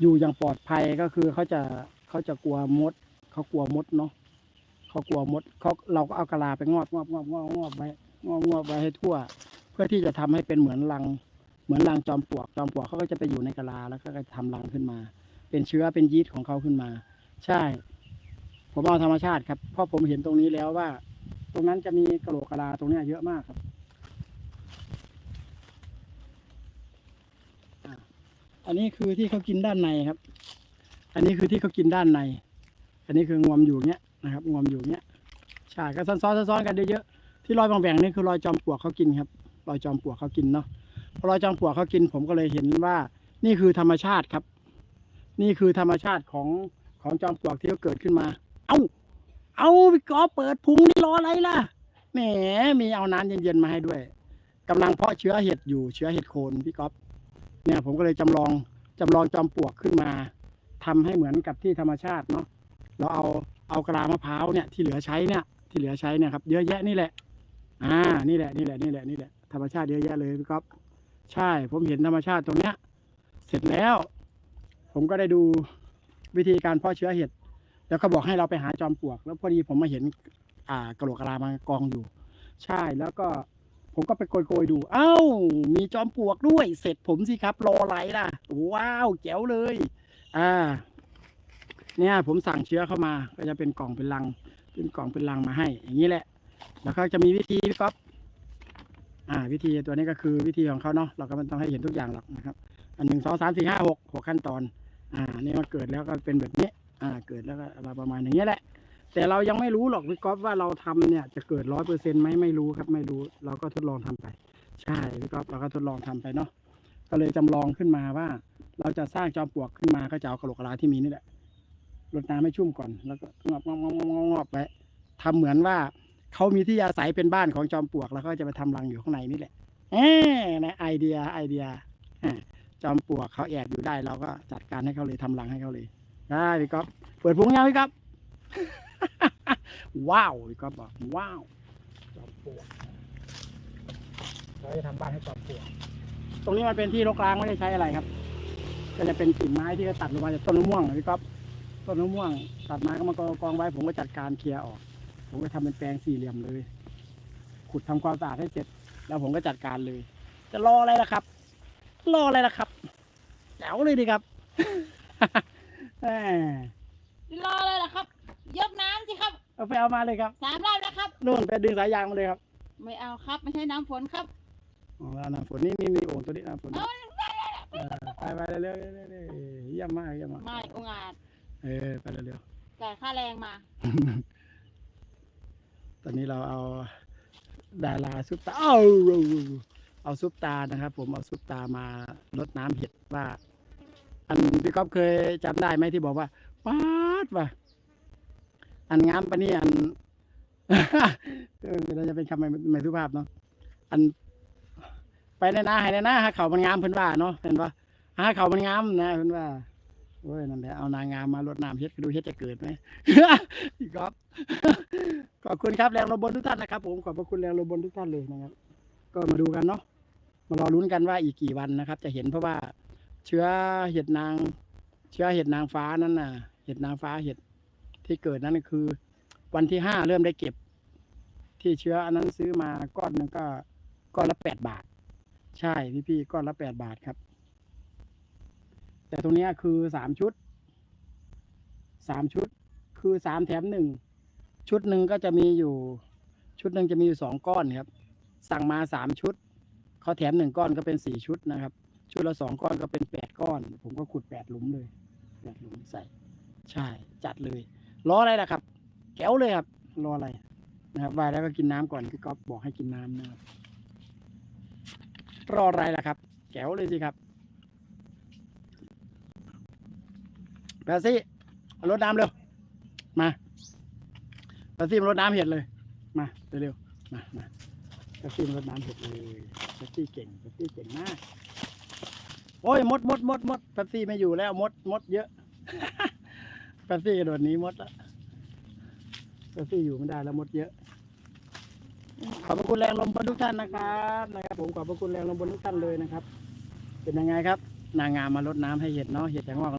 อยู่อย่างปลอดภัยก็คือเขาจะเขาจะกลัวมด เขากลัวมดเนาะเขากลัวมดเขาเราก็เอากะลาไปงอบงอบงอบงอบงอบไว้งอบงอบไว้ให้ทั่ว เพื่อที่จะทำให้เป็นเหมือนรัง เหมือนรังจอมปลวกจอมปลวกเขาก็จะไปอยู่ในกะลาแล้วก็จะทำรังขึ้นมา เป็นเชื้อเป็นยีสต์ของเขาขึ้นมา ใช่ ผมเอาธรรมชาติครับเพราะผมเห็นตรงนี้แล้วว่า ตรงนั้นจะมีกระโหลกกะลาตรงนี้เยอะมากครับอะ อันนี้คือที่เขากินด้านในครับ อันนี้คือที่เขากินด้านใน อันนี้คืองวมอยู่เนี้ยนะครับ งวมอยู่เนี้ยใช่ก็ซ้อนๆซ้อนๆกันเยอะๆที่รอยบางแบ่งๆนี่คือรอยจอมปลวกเขากินครับรอยจอมปลวกเขากินเนาะพอรอยจอมปลวกเขากินผมก็เลยเห็นว่า นี่คือธรรมชาติครับ นี่คือธรรมชาติของของจอมปลวกที่เขาเกิดขึ้นมา เอ้า เอาพี่กอเปิดพุงนี่รออะไรล่ะแหมมีเอาน้ำเย็นๆมาให้ด้วยกำลังเพาะเชื้อเห็ดอยู่เชื้อเห็ดโคนพี่กอฟ เนี่ยผมก็เลยจำลองจำลองจอมปลวกขึ้นมาทำให้เหมือนกับที่ธรรมชาติเนาะเราเอาเอากระลามะพร้าวเนี่ยที่เหลือใช้เนี่ยที่เหลือใช้เนี่ยครับเยอะแยะนี่แหละ อ่านี่แหละนี่แหละนี่แหละนี่แหละธรรมชาติเยอะแยะเลยพี่ก๊อฟใช่ ผมเห็นธรรมชาติตรงเนี้ย เสร็จแล้ว ผมก็ได้ดูวิธีการเพาะเชื้อเห็ดแล้วก็บอกให้เราไปหาจอมปลวก แล้วพอดีผมมาเห็น อ่ากระโหลกกะลามากองอยู่ ใช่แล้วก็ ผมก็ไปโกยๆดูเอ้ามีจอมปลวกด้วย เสร็จผมสิครับ รอไรล่ะ ว้าว แจ๋วเลย อ่า เนี่ย ผมสั่งเชื้อเข้ามา ก็จะเป็นกล่องเป็นลัง เป็นกล่องเป็นลังมาให้ อย่างนี้แหละ แล้วก็จะมีวิธีพี่ก๊อฟอ่า วิธีตัวนี้ก็คือวิธีของเขาเนาะ เราก็ไม่ต้องให้เห็นทุกอย่างหรอกนะครับ อันหนึ่งสองสามสี่ห้าหกหกขั้นตอน อ่า นี่มันเกิดแล้วก็เป็นแบบนี้ อ่า เกิดแล้วก็ประมาณอย่างนี้แหละ แต่เรายังไม่รู้หรอกพี่ก๊อฟว่าเราทำเนี่ยจะเกิดร้อยเปอร์เซ็นต์ไหมไม่รู้ครับ ไม่รู้ เราก็ทดลองทำไป ใช่พี่ก๊อฟเราก็ทดลองทำไปเนาะก็เลยจำลองขึ้นมาว่า เราจะสร้างจอมปลวกขึ้นมาก็จะเอากระโหลกกะลาที่มีนี่แหละรดน้ำให้ชุ่มก่อนแล้วก็งอบงอบงอบงอบงอบไปทำเหมือนว่าเขามีที่อาศัยเป็นบ้านของจอมปลวกแล้วก็จะไปทำรังอยู่ข้างในนี่แหละเอ๊นไอเดียไอเดียจอมปลวกเขาแอบอยู่ได้เราก็จัดการให้เขาเลยทำรังให้เขาเลยได้พี่ก๊อฟเปิดพุงยังพี่ก๊อฟ ว้าวพี่ก๊อฟบอกว้าวจอมปลวกเราจะทำบ้านให้จอมปลวกตรงนี้มันเป็นที่รกร้างไม่ได้ใช้อะไรครับ ก็จะเป็นกิ่งไม้ที่เขาตัดลงมาจากต้นมะม่วงนะพี่ก๊อฟต้นมะม่วง ตัดไม้ก็มากองกองไว้ ผมก็จัดการเคลียร์ออก ผมก็ทำเป็นแปลงสี่เหลี่ยมเลย ขุดทำความสะอาดให้เสร็จ แล้วผมก็จัดการเลย จะรออะไรล่ะครับ รออะไรล่ะครับแจ๋วเลยดีครับแหมรอเลยเหรอครับยกน้ำสิครับ เอาไปเอามาเลยครับสามรอบแล้วครับ นู่นไปดึงสายยางมาเลยครับไม่เอาครับ ไม่ใช่น้ำฝนครับอ๋อน้ำฝนนี่นี่นี่โอ่งตัวนี้น้ำฝนเออไปไปเร็วๆเร็วๆเร็วๆเยี่ยมมากเยี่ยมมากไม่องอาจเออไปเร็วจ่ายค่าแรงมาๆ ตอนนี้เราเอาดาราซุปตาเอาเอาซุปตานะครับ ผมเอาซุปตามาลดน้ำเห็ดว่า อันพี่ก๊อฟเคยจำได้ไหมที่บอกว่าป๊าดว่ะ อันงามปะนี่อันเราจะเป็นคำไม่ไม่สุภาพเนาะอัน ไปในนาให้ในนาหาเขามันงามเพิ่นว่าเนาะเห็นปะหาเขามันงามนะเพิ่นว่าโอ้ยนั่นแหละเอานางงามมาลดน้ำเฮ็ดก็ดูเฮ็ดจะเกิดไหมพี่ก๊อฟขอบคุณครับแรงลมบนทุกท่านนะครับ ผมขอบพระคุณแรงลมบนทุกท่านเลยนะครับ ก็มาดูกันเนาะมารอลุ้นกันว่าอีกกี่วันนะครับ จะเห็นเพราะว่า เชื้อเห็ดนาง เชื้อเห็ดนางฟ้านั่นน่ะ เห็ดนางฟ้าเห็ด ที่เกิดนั่นคือ วันที่ห้าเริ่มได้เก็บ ที่เชื้ออันนั้นซื้อมาก้อนนึงก็ก้อนละแปดบาท ใช่พี่พี่ก้อนละแปดบาทครับ แต่ตรงนี้คือสามชุดสามชุด คือสามแถมหนึ่งชุดหนึ่งก็จะมีอยู่ ชุดหนึ่งจะมีอยู่สองก้อนครับ สั่งมาสามชุดเขาแถมหนึ่งก้อนก็เป็นสี่ชุดนะครับ ชุดละสองก้อนก็เป็นแปดก้อน ผมก็ขุดแปดหลุมเลยแปดหลุมใส่ ใช่จัดเลย รออะไรล่ะครับแก้วเลยครับ รออะไรนะครับวายแล้วก็กินน้ำก่อนพี่ก๊อฟบอกให้กินน้ำนะครับรออะไรล่ะครับ แก้วเลยสิครับแปซี่รถน้ำเร็ว มาแปซี่รดน้ำเห็ดเลย มาเร็วๆมามาแปซี่รดน้ำเห็ดเลยแปซี่เก่งแปซี่เก่งมากโอ้ยมดมดมดมดแปซี่ไม่อยู่แล้วมดมดเยอะ แป๊บซี่กระโดดหนีมดแล้วแป๊บซี่อยู่ไม่ได้แล้วมดเยอะ ขอบพระคุณแรงลมบนทุกท่านนะครับนะครับ ผมขอบพระคุณแรงลมบนทุกท่านเลยนะครับ เป็นยังไงครับ นางงามมาลดน้ำให้เห็ดเนาะเห็ดแตงงอก